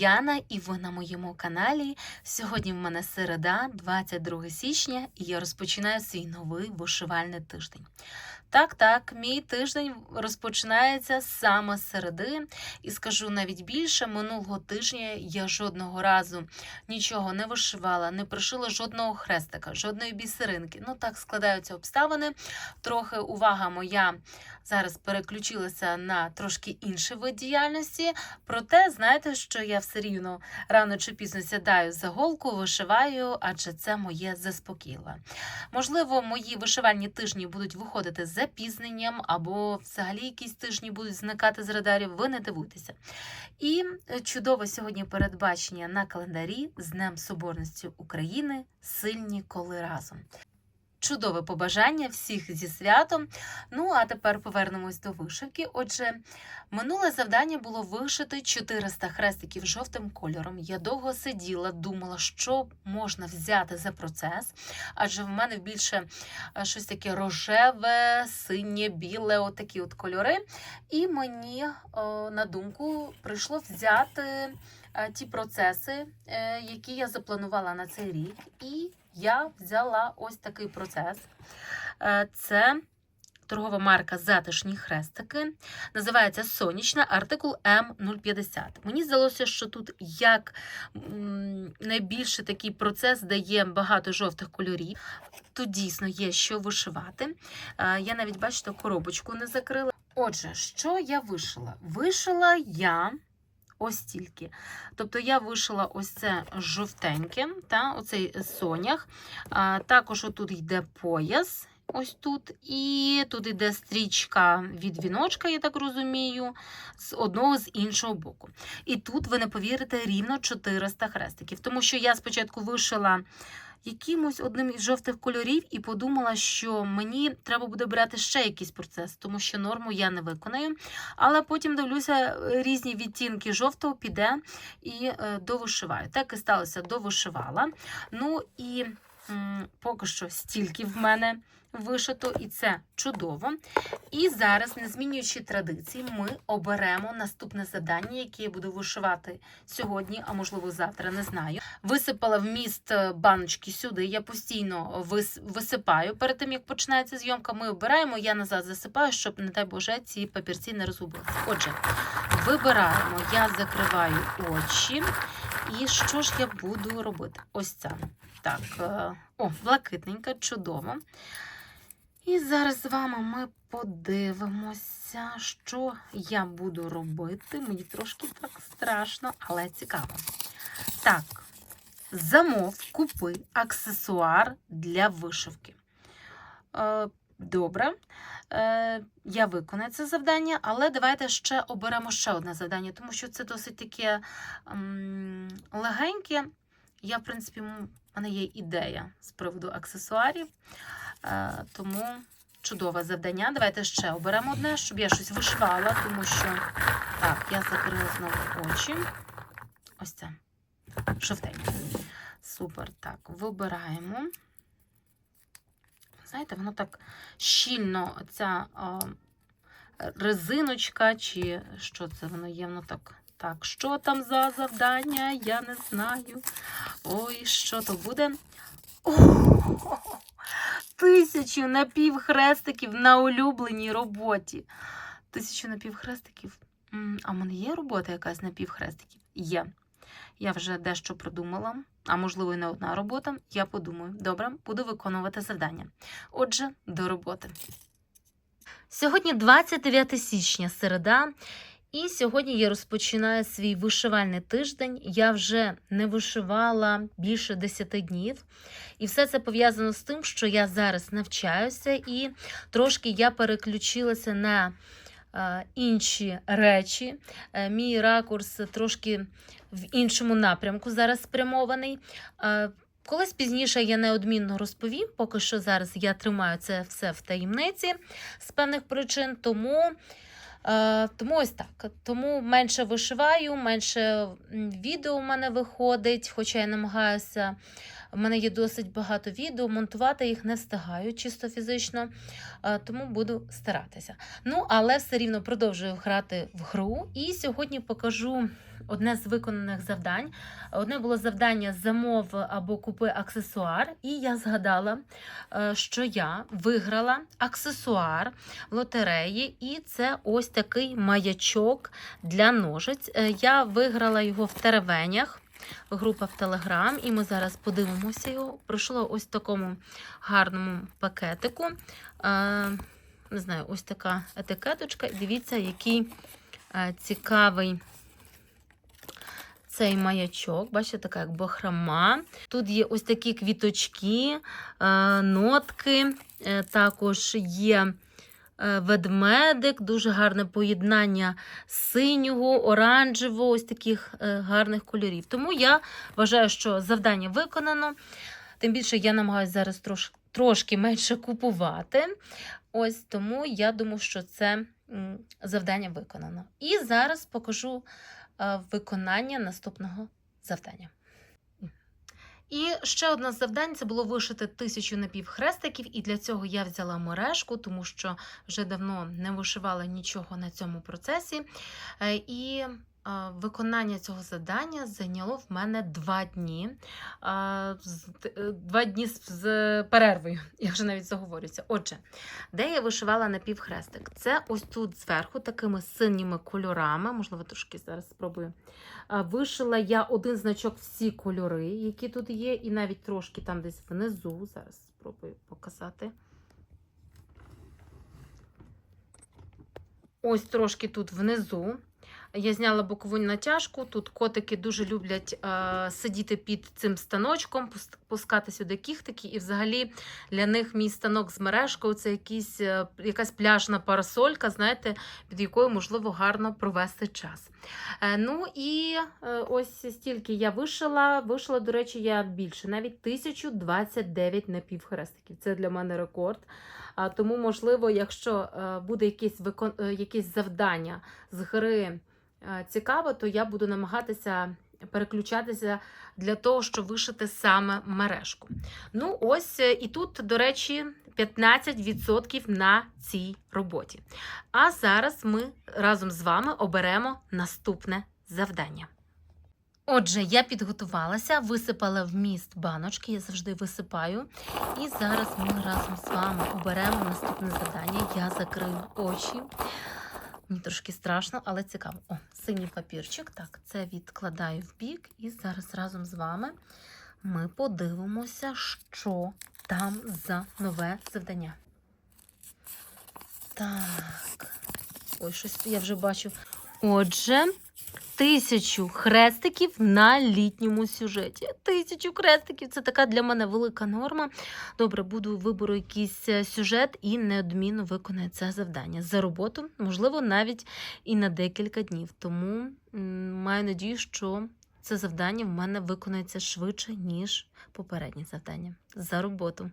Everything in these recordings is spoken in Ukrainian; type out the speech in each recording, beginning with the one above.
Яна, і ви на моєму каналі. Сьогодні в мене середа, 22 січня, і я розпочинаю свій новий вишивальний тиждень. Так, так, мій тиждень розпочинається саме з середи, і скажу навіть більше, минулого тижня я жодного разу нічого не вишивала, не пришила жодного хрестика, жодної бісеринки. Ну так складаються обставини. Трохи увага моя зараз переключилася на трошки інший вид діяльності. Проте, знаєте, що я все рівно рано чи пізно сідаю за голку, вишиваю, адже це моє заспокійливе. Можливо, мої вишивальні тижні будуть виходити з запізненням, або взагалі якісь тижні будуть зникати з радарів. Ви не дивуйтеся. І чудово чудове сьогодні передбачення на календарі з Днем Соборності України сильні коли разом. Чудове побажання всіх зі святом. Ну а тепер повернемось до вишивки. Отже, минуле завдання було вишити 400 хрестиків жовтим кольором. Я довго сиділа, думала, що можна взяти за процес, адже в мене більше е, щось таке рожеве, синє, біле, отакі от кольори. І мені о, на думку прийшло взяти е, ті процеси, е, які я запланувала на цей рік. І я взяла ось такий процес. Е, Це торгова марка Затишні хрестики. Називається Сонячна, артикул М050. Мені здалося, що тут як найбільше такий процес дає багато жовтих кольорів. Тут дійсно є що вишивати. Е, Я навіть, бачите, коробочку не закрила. Отже, що я вишила? Вишила я ось тільки. Тобто я вишила ось це жовтеньке, та, оцей сонях. А, також отут йде пояс. Ось тут, і тут йде стрічка від віночка, я так розумію, з одного з іншого боку. І тут, ви не повірите, рівно 400 хрестиків. Тому що я спочатку вишила якимось одним із жовтих кольорів і подумала, що мені треба буде брати ще якийсь процес, тому що норму я не виконаю. Але потім дивлюся, е, різні відтінки жовтого піде і е, довишиваю. Так і сталося, довишивала. Ну і поки що стільки в мене вишито, і це чудово. І зараз, не змінюючи традиції, ми оберемо наступне завдання, яке я буду вишивати сьогодні, а можливо завтра, не знаю. Висипала в міст е, баночки сюди. Я постійно вис- висипаю перед тим, як починається зйомка. Ми обираємо, я назад засипаю, щоб, не дай Боже, ці папірці не розгубилися. Отже, вибираємо, я закриваю очі. І що ж я буду робити? Ось це. Так, е, о, блакитненька, чудово. І зараз з вами ми подивимося, що я буду робити. Мені трошки так страшно, але цікаво. Так, замов, купи аксесуар для вишивки. Добре. Е, я виконаю це завдання, але давайте ще оберемо ще одне завдання, тому що це досить таке легеньке. Я, в принципі, в мене є ідея з приводу аксесуарів. Е, тому чудове завдання. Давайте ще оберемо одне, щоб я щось вишивала, тому що так, я закрила знову очі. Ось це. Жовтеньке. Супер. Так, вибираємо. Знаєте, воно так щільно, ця а, резиночка, чи що це воно є, воно так. Так, що там за завдання? Я не знаю. Ой, що то буде? О, тисячу напівхрестиків на улюбленій роботі. Тисячу напівхрестиків. А в мене є робота якась напівхрестиків? Є. Я вже дещо продумала, а можливо, і не одна робота. Я подумаю. Добре, буду виконувати завдання. Отже, до роботи. Сьогодні 29 січня, середа. І сьогодні я розпочинаю свій вишивальний тиждень. Я вже не вишивала більше 10 днів. І все це пов'язано з тим, що я зараз навчаюся, і трошки я переключилася на е, інші речі. Е, мій ракурс трошки в іншому напрямку зараз спрямований. Е, Колись пізніше я неодмінно розповім, поки що зараз я тримаю це все в таємниці з певних причин, тому. Е, тому ось так. Тому менше вишиваю, менше відео у мене виходить, хоча я намагаюся У мене є досить багато відео, монтувати їх не встигаю чисто фізично, е, тому буду старатися. Ну, але все рівно продовжую грати в гру. І сьогодні покажу одне з виконаних завдань. Одне було завдання замов або купи аксесуар, і я згадала, е, що я виграла аксесуар в лотереї, і це ось такий маячок для ножиць. Е, Я виграла його в теревенях. Група в Телеграм, і ми зараз подивимося його. Пройшло ось в такому гарному пакетику. Е, не знаю, ось така етикеточка. Дивіться, який цікавий цей маячок. Бачите, така як бахрама. Тут є ось такі квіточки, е, нотки, е, також є. е, Ведмедик, дуже гарне поєднання синього, оранжевого, ось таких гарних кольорів. Тому я вважаю, що завдання виконано. Тим більше я намагаюся зараз трош, трошки менше купувати. Ось тому я думаю, що це завдання виконано. І зараз покажу виконання наступного завдання. І ще одне з завдань це було вишити тисячу напівхрестиків, і для цього я взяла мережку, тому що вже давно не вишивала нічого на цьому процесі. Е, І е, виконання цього завдання зайняло в мене два дні. Е, Два дні з перервою, я вже навіть заговорюся. Отже, де я вишивала напівхрестик? Це ось тут зверху, такими синіми кольорами, можливо, трошки зараз спробую. Вишила я один значок всі кольори, які тут є, і навіть трошки там десь внизу. Зараз спробую показати. Ось трошки тут внизу. Я зняла бокову натяжку. Тут котики дуже люблять е, сидіти під цим станочком, пус- пускати сюди кіхтики. І взагалі для них мій станок з мережкою це якісь, е, якась пляжна парасолька, знаєте, під якою можливо гарно провести час. Е, ну і е, ось стільки я вишила. Вишила, до речі, я більше, навіть 1029 напівхрестиків. Це для мене рекорд. А, тому, можливо, якщо е, буде якесь, викон... е, якесь завдання з гри е, цікаве, то я буду намагатися переключатися для того, щоб вишити саме мережку. Ну, ось е, і тут, до речі, 15% на цій роботі. А зараз ми разом з вами оберемо наступне завдання. Отже, я підготувалася, висипала в міст баночки, я завжди висипаю. І зараз ми разом з вами оберемо наступне завдання. Я закрию очі. Мені трошки страшно, але цікаво. О, синій папірчик. Так, це відкладаю в бік. І зараз разом з вами ми подивимося, що там за нове завдання. Так. Ой, щось я вже бачу. Отже, тисячу хрестиків на літньому сюжеті. Тисячу хрестиків це така для мене велика норма. Добре, буду виберу якийсь е, сюжет і неодмінно виконаю це завдання за роботу, можливо, навіть і на декілька днів. Тому маю надію, що це завдання в мене виконається швидше, ніж попереднє завдання. За роботу.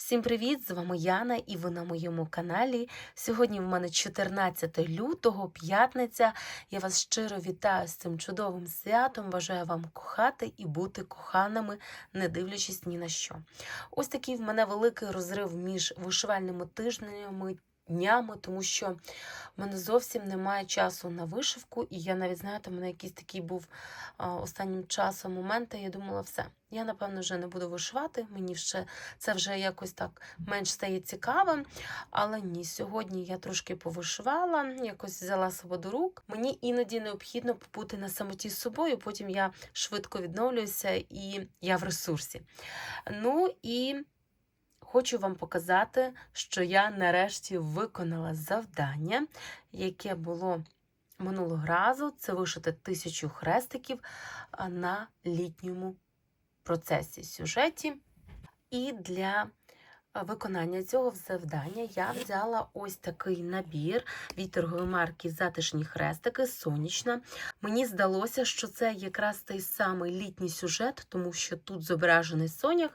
Всім привіт! З вами Яна і ви на моєму каналі. Сьогодні в мене 14 лютого, п'ятниця. Я вас щиро вітаю з цим чудовим святом. Бажаю вам кохати і бути коханими, не дивлячись ні на що. Ось такий в мене великий розрив між вишивальними тижнями. Днями, тому що в мене зовсім немає часу на вишивку, і я навіть знаєте, в мене якийсь такий був останнім часом момент, і я думала, все, я напевно вже не буду вишивати. Мені ще це вже якось так менш стає цікавим. Але ні, сьогодні я трошки повишивала, якось взяла себе до рук. Мені іноді необхідно побути на самоті з собою, потім я швидко відновлююся і я в ресурсі. Ну і хочу вам показати, що я нарешті виконала завдання, яке було. Минулого разу це вишити тисячу хрестиків на літньому процесі сюжеті. І для виконання цього завдання я взяла ось такий набір від торгової марки Затишні хрестики сонячна. Мені здалося, що це якраз той самий літній сюжет, тому що тут зображений сонях.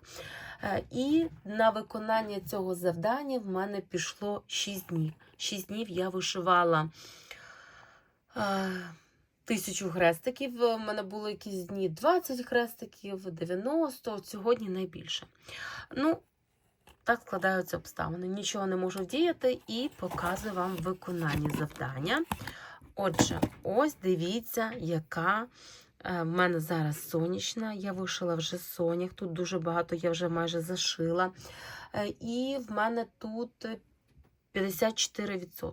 Е, І на виконання цього завдання в мене пішло 6 днів. 6 днів я вишивала е, тисячу хрестиків. У мене були якісь дні 20 хрестиків, 90, сьогодні найбільше. Ну, так складаються обставини. Нічого не можу вдіяти і показую вам виконання завдання. Отже, ось дивіться, яка е, в мене зараз сонячна. Я вишила вже сонях. Тут дуже багато, я вже майже зашила. Е, І в мене тут 54%.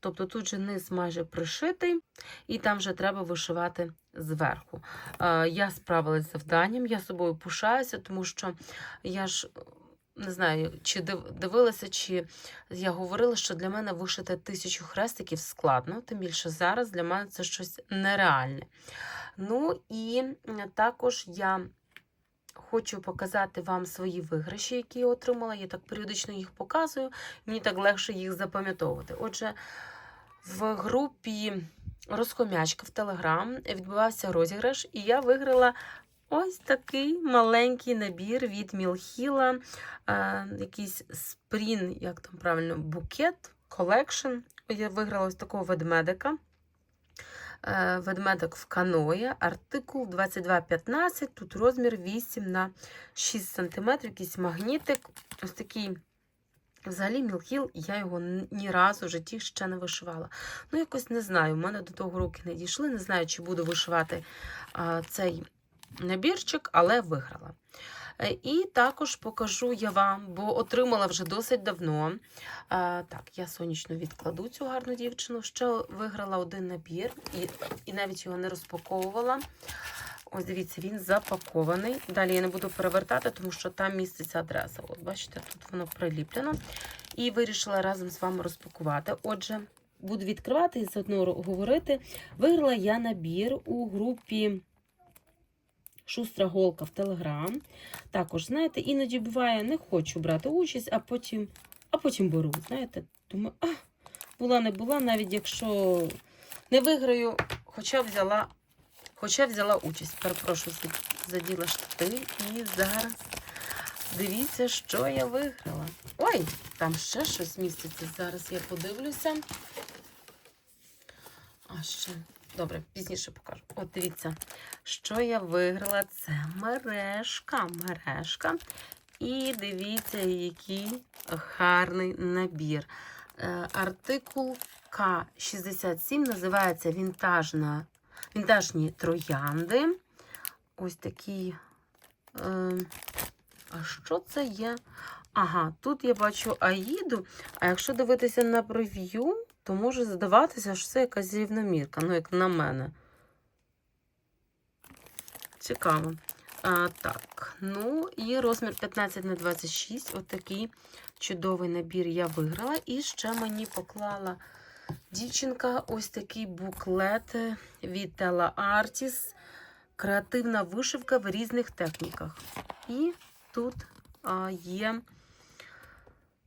Тобто тут же низ майже пришитий, і там вже треба вишивати зверху. Е, Я справилась з завданням, я собою пишаюся, тому що я ж не знаю, чи дивилася, чи я говорила, що для мене вишити тисячу хрестиків складно, тим більше зараз для мене це щось нереальне. Ну і також я хочу показати вам свої виграші, які я отримала. Я так періодично їх показую, мені так легше їх запам'ятовувати. Отже, в групі Розхомячка в Телеграм відбувався розіграш, і я виграла ось такий маленький набір від Мілхіла, е, якийсь спрін, як там правильно, букет, колекшн. Я виграла ось такого ведмедика. Е, Ведмедик в каної, артикул 2215, тут розмір 8 на 6 см, якийсь магнітик. Ось такий Взагалі, Мілхіл, я його ні разу в житті ще не вишивала. Ну, якось не знаю, в мене до того руки не дійшли. Не знаю, чи буду вишивати а, цей набірчик, але виграла. Е, І також покажу я вам, бо отримала вже досить давно. Так, я сонячно відкладу цю гарну дівчину. Ще виграла один набір і, і навіть його не розпаковувала. Ось дивіться, він запакований. Далі я не буду перевертати, тому що там міститься адреса. От бачите, тут воно приліплено. І вирішила разом з вами розпакувати. Отже, буду відкривати і заодно говорити. Виграла я набір у групі Шустра Голка в Телеграм. Також, знаєте, іноді буває, не хочу брати участь, а потім, а потім беру. Знаєте, думаю, а, була не була, навіть якщо не виграю, хоча взяла Хоча взяла участь, перепрошую, заділа штатив і зараз дивіться, що я виграла. Ой, там ще щось міститься. Зараз я подивлюся. А ще. Добре, пізніше покажу. От дивіться, що я виграла. Це мережка. Мережка. І дивіться, який гарний набір. Е, Артикул К67 називається Вінтажна Вінтажні троянди. Ось такі. Е, а що це є? Ага, тут я бачу Аїду, а якщо дивитися на прев'ю, то може здаватися, що це якась рівномірка, ну, як на мене. Цікаво. А, так, ну і розмір 15 на 26. Отакий чудовий набір я виграла. І ще мені поклала Дівчинка, ось такий буклет від Tela Artis. Креативна вишивка в різних техніках. І тут а, є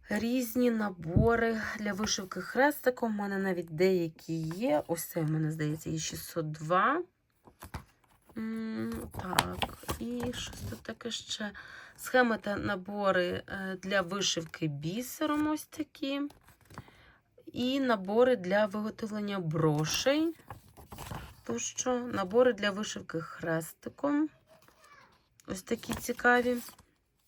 різні набори для вишивки хрестиком. У мене навіть деякі є. Ось це, в мене здається, є 602. Так, і щось тут таке ще. Схеми та набори е, для вишивки бісером ось такі. І набори для виготовлення брошей. Тощо, набори для вишивки хрестиком. Ось такі цікаві.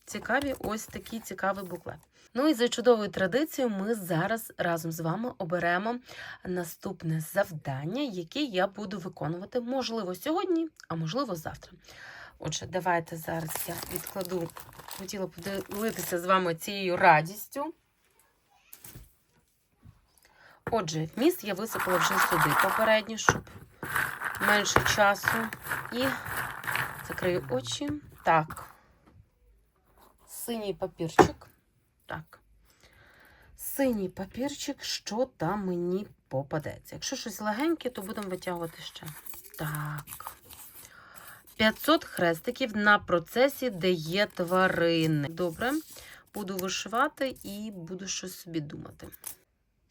Цікаві, ось такий цікавий буклет. Ну і за чудовою традицією, ми зараз разом з вами оберемо наступне завдання, яке я буду виконувати, можливо, сьогодні, а можливо, завтра. Отже, давайте зараз я відкладу, хотіла поділитися з вами цією радістю. Отже, вміст я висипала вже сюди попередньо, щоб менше часу. І закрию очі. Так. Синій папірчик. Так. Синій папірчик, що там мені попадеться. Якщо щось легеньке, то будемо витягувати ще. Так. 500 хрестиків на процесі, де є тварини. Добре, буду вишивати і буду щось собі думати.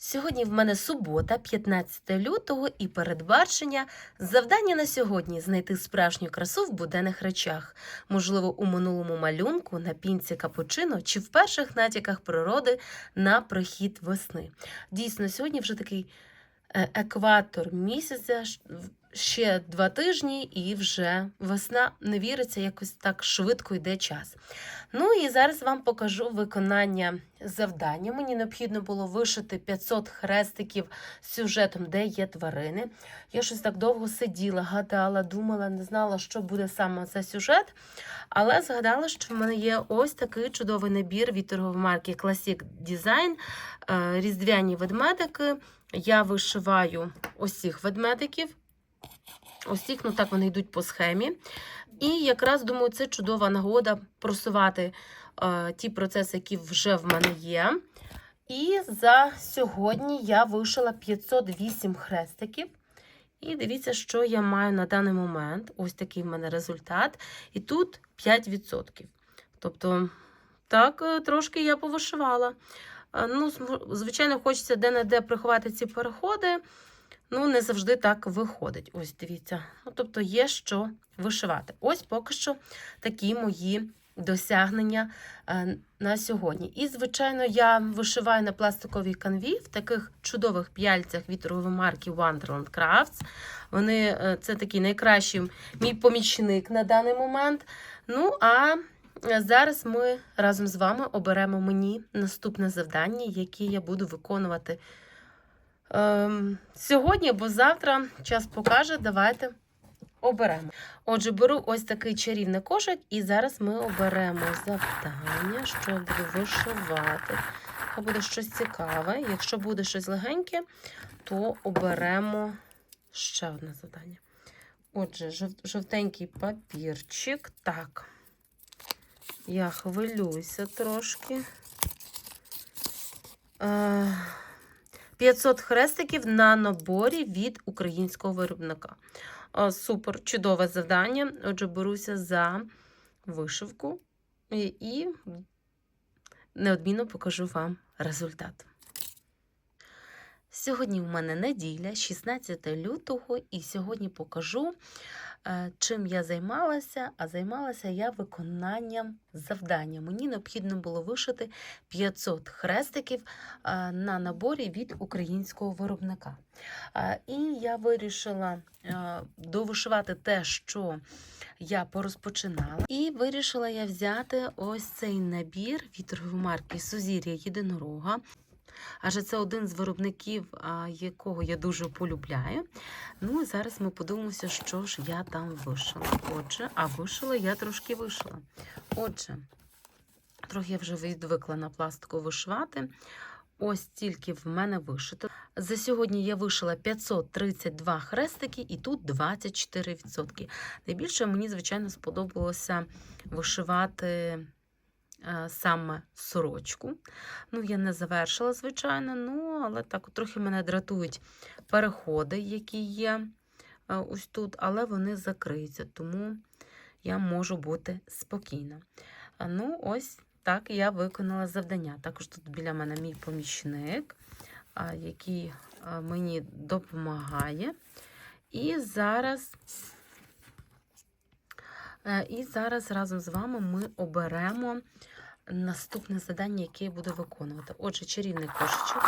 Сьогодні в мене субота, 15 лютого, і передбачення. Завдання на сьогодні знайти справжню красу в буденних речах, можливо, у минулому малюнку, на пінці капучино чи в перших натяках природи на прихід весни. Дійсно, сьогодні вже такий е, екватор місяця. Ще два тижні, і вже весна не віриться, якось так швидко йде час. Ну і зараз вам покажу виконання завдання. Мені необхідно було вишити 500 хрестиків з сюжетом, де є тварини. Я щось так довго сиділа, гадала, думала, не знала, що буде саме за сюжет. Але згадала, що в мене є ось такий чудовий набір від торгової марки Classic Design, е, різдвяні ведмедики. Я вишиваю цих ведмедиків. Ось цих, ну так вони йдуть по схемі. І якраз думаю, це чудова нагода просувати е, ті процеси, які вже в мене є. І за сьогодні я вишила 508 хрестиків. І дивіться, що я маю на даний момент. Ось такий в мене результат. І тут 5%. Тобто, так, е, трошки я повишивала. Е, Ну, звичайно, хочеться де-не-де приховати ці переходи. Ну, не завжди так виходить. Ось дивіться. Ну, тобто є що вишивати. Ось поки що такі мої досягнення е, на сьогодні. І, звичайно, я вишиваю на пластиковій канві в таких чудових п'яльцях від марки Wonderland Crafts. Вони е, це такий найкращий мій помічник на даний момент. Ну, а е, зараз ми разом з вами оберемо мені наступне завдання, яке я буду виконувати сьогодні або завтра. Час покаже. Давайте оберемо. Отже, беру ось такий чарівний кошик, і зараз ми оберемо завдання, що буду вишивати. Хай буде щось цікаве. Якщо буде щось легеньке, то оберемо ще одне завдання. Отже, жовтенький папірчик. Так. Я хвилююся трошки. Е, 500 хрестиків на наборі від українського виробника. Е, Супер, чудове завдання. Отже, беруся за вишивку і, неодмінно покажу вам результат. Сьогодні в мене неділя, 16 лютого, і сьогодні покажу, чим я займалася. А займалася я виконанням завдання. Мені необхідно було вишити 500 хрестиків е, на наборі від українського виробника. Е, І я вирішила е, довишивати те, що я порозпочинала. І вирішила я взяти ось цей набір від марки Сузір'я Єдинорога. Адже це один з виробників, якого я дуже полюбляю. Ну і зараз ми подивимося, що ж я там вишила. Отже, а вишила я трошки вишила. Отже, трохи я вже відвикла на пластику вишивати. Ось тільки в мене вишито. За сьогодні я вишила 532 хрестики, і тут 24%. Найбільше мені, звичайно, сподобалося вишивати саме сорочку. Ну, я не завершила, звичайно, ну, але так трохи мене дратують переходи, які є е, ось тут, але вони закриються, тому я можу бути спокійна. Ну, ось так я виконала завдання. Також тут біля мене мій помічник, який мені допомагає. І зараз, е, і зараз разом з вами ми оберемо наступне завдання, яке я буду виконувати. Отже, чарівний кошечок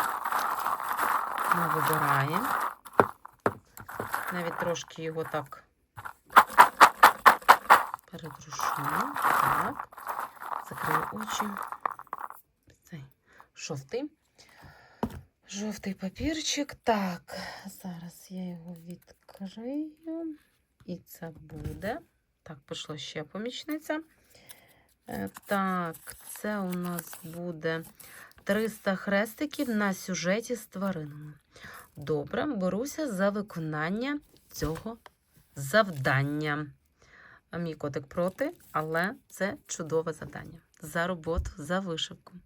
ми вибираємо. Навіть трошки його так перетрушуємо. Так. Закрию очі. Цей жовтий. Жовтий папірчик. Так, зараз я його відкрию. І це буде. Так, пішла ще помічниця. Е, Так, це у нас буде 300 хрестиків на сюжеті з тваринами. Добре, беруся за виконання цього завдання. Мій котик проти, але це чудове завдання. За роботу, за вишивку.